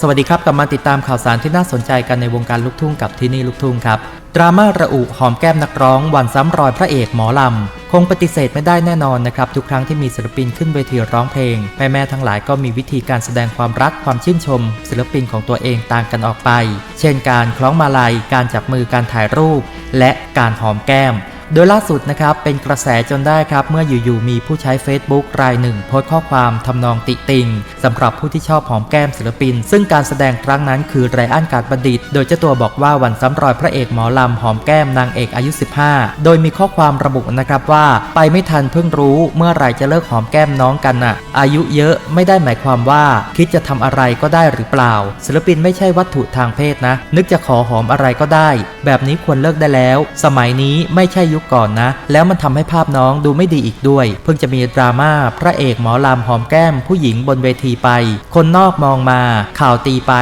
สวัสดีครับกลับมาติดตามข่าวสารที่น่าสนใจกันในวงการลูกทุ่งกับที่นี่ลูกทุ่งครับ ดราม่าระอุหอมแก้มนักร้อง วันซ้ำรอยพระเอกหมอลำ คงปฏิเสธไม่ได้แน่นอนนะครับ ทุกครั้งที่มีศิลปินขึ้นเวทีร้องเพลง แม่แม่ทั้งหลายก็มีวิธีการแสดงความรักความชื่นชม ศิลปินของตัวเองต่างกันออกไป เช่นการคล้องมาลัย การจับมือการถ่ายรูป และการหอมแก้ม โดยล่าสุดนะครับเป็นกระแสจนได้ครับเมื่ออยู่ๆมีผู้ใช้ Facebook รายหนึ่งโพสต์ข้อความทำนองติติงสำหรับผู้ที่ชอบหอมแก้มศิลปิน ซึ่งการแสดงครั้งนั้นคือไรอันการบัณฑิต โดยเจ้าตัวบอกว่าวันซ้ำรอยพระเอกหมอลำหอมแก้มนางเอกอายุ 15 โดยมีข้อความระบุนะครับว่าไปไม่ทันเพิ่งรู้เมื่อไหร่จะเลิกหอมแก้มน้องกันน่ะ อายุเยอะไม่ได้หมายความว่า คิดจะทำอะไรก็ได้หรือเปล่า ศิลปินไม่ใช่วัตถุทางเพศนะ นึกจะขอหอมอะไรก็ได้ แบบนี้ควรเลิกได้แล้ว สมัยนี้ไม่ใช่ยุคก่อนนะ แล้วมันทำให้ภาพน้องดูไม่ดีอีกด้วย เพิ่งจะมีดราม่าพระเอกหมอลำหอมแก้มผู้หญิงบนเวทีไป คนนอกมองมา ข่าวตีไป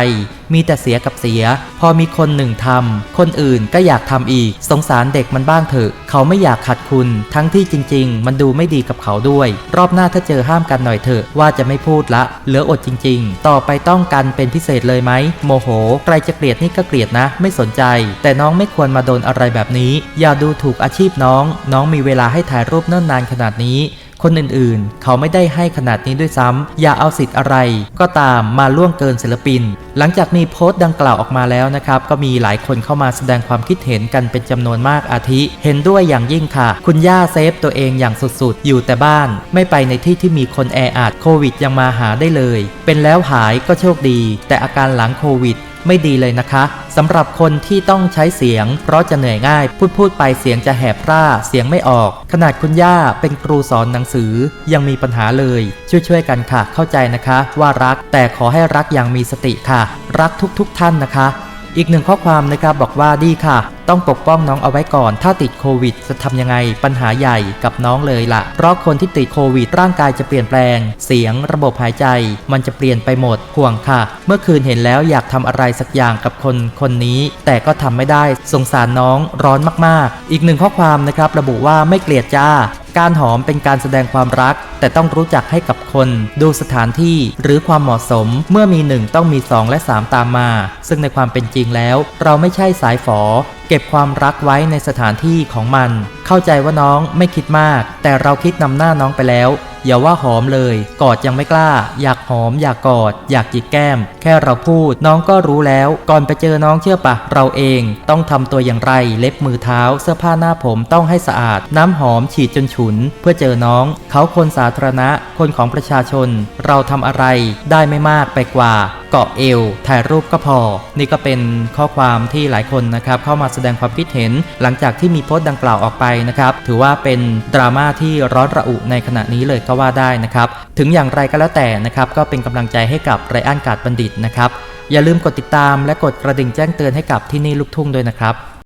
มีแต่เสียกับเสีย พอมีคนหนึ่งทำคนอื่นก็อยากทำอีก สงสารเด็กมันบ้างเถอะ เขาไม่อยากขัดคุณ ทั้งที่จริง ๆ มันดูไม่ดีกับเขาด้วย รอบหน้าถ้าเจอห้ามกันหน่อยเถอะว่าจะไม่พูดละ เหลืออดจริง ๆ ต่อไปต้องกันเป็นพิเศษเลยไหมโมโห ใครจะเกลียดนี่ก็เกลียดนะ ไม่สนใจ แต่น้องไม่ควรมาโดนอะไรแบบนี้ อย่าดูถูกอาชีพน้อง น้องมีเวลาให้ถ่ายรูปเนิ่นนานขนาดนี้ คนอื่นๆ เขาไม่ได้ให้ขนาดนี้ด้วยซ้ำอย่าเอาสิทธิ์อะไร ก็ตามมาล่วงเกินศิลปิน หลังจากมีโพสต์ดังกล่าวออกมาแล้วนะครับ ก็มีหลายคนเข้ามาแสดงความคิดเห็นกันเป็นจำนวนมากอาทิ เห็นด้วยอย่างยิ่งค่ะ คุณย่าเซฟตัวเองอย่างสุดๆ อยู่แต่บ้าน ไม่ไปในที่ที่มีคนแออัดโควิดยังมาหาได้เลย เป็นแล้วหายก็โชคดี แต่อาการหลังโควิด ไม่ดีเลยนะคะสำหรับคนที่ต้องใช้เสียง เพราะจะเหนื่อยง่าย พูดพูดไปเสียงจะแหบพร่าเสียงไม่ออก ขนาดคุณย่าเป็นครูสอนหนังสือยังมีปัญหาเลย ช่วยๆกันค่ะ เข้าใจนะคะ ว่ารักแต่ขอให้รักอย่างมีสติค่ะ รักทุกๆทท่านนะคะอีกหนึ่งข้อความนะครับบอกว่าดีค่ะ ต้องปกป้องน้องเอาไว้ก่อน ถ้าติดโควิด จะทำยังไงปัญหาใหญ่กับน้องเลยละ่ะ เพราะคนที่ติดโควิดร่างกายจะเปลี่ยนแปลง เสียงระบบหายใจ มันจะเปลี่ยนไปหมดห่วงค่ะ เมื่อคืนเห็นแล้วอยากทำอะไรสักอย่างกับคนคนนี้ แต่ก็ทำไม่ได้สงสารน้องร้อนมากๆ อีกหนึ่งข้อความนะครับระบุว่าไม่เกลียดจ้าการหอมเป็นการแสดงความรัก แต่ต้องรู้จักให้กับคน ดูสถานที่หรือความเหมาะสมเมื่อมีหนึ่งต้องมี 2 และ 3 ตามมา ซึ่งในความเป็นจริงแล้ว เราไม่ใช่สายฝอเก็บความรักไว้ในสถานที่ของมัน เข้าใจว่าน้องไม่คิดมาก แต่เราคิดนำหน้าน้องไปแล้ว อย่าว่าหอมเลย กอดยังไม่กล้า อยากหอม อยากกอด อยากจิกแก้ม แค่เราพูด น้องก็รู้แล้ว ก่อนไปเจอน้องเชื่อปะ เราเอง ต้องทำตัวอย่างไร เล็บมือเท้า เสื้อผ้าหน้าผมต้องให้สะอาด น้ำหอมฉีดจนฉุน เพื่อเจอน้อง เขาคนสาธารณะ คนของประชาชน เราทำอะไรได้ไม่มากไปกว่า กาะเอว ถ่ายรูปก็พอ นี่ก็เป็นข้อความที่หลายคนนะครับเข้ามาแสดงความคิดเห็น หลังจากที่มีโพสต์ดังกล่าวออกไปนะครับ ถือว่าเป็นดราม่าที่ร้อนระอุในขณะนี้เลยก็ว่าได้นะครับ ถึงอย่างไรก็แล้วแต่นะครับ ก็เป็นกำลังใจให้กับไรอันกาดบัณฑิตนะครับ อย่าลืมกดติดตามและกดกระดิ่งแจ้งเตือนให้กับที่นี่ลูกทุ่งด้วยนะครับ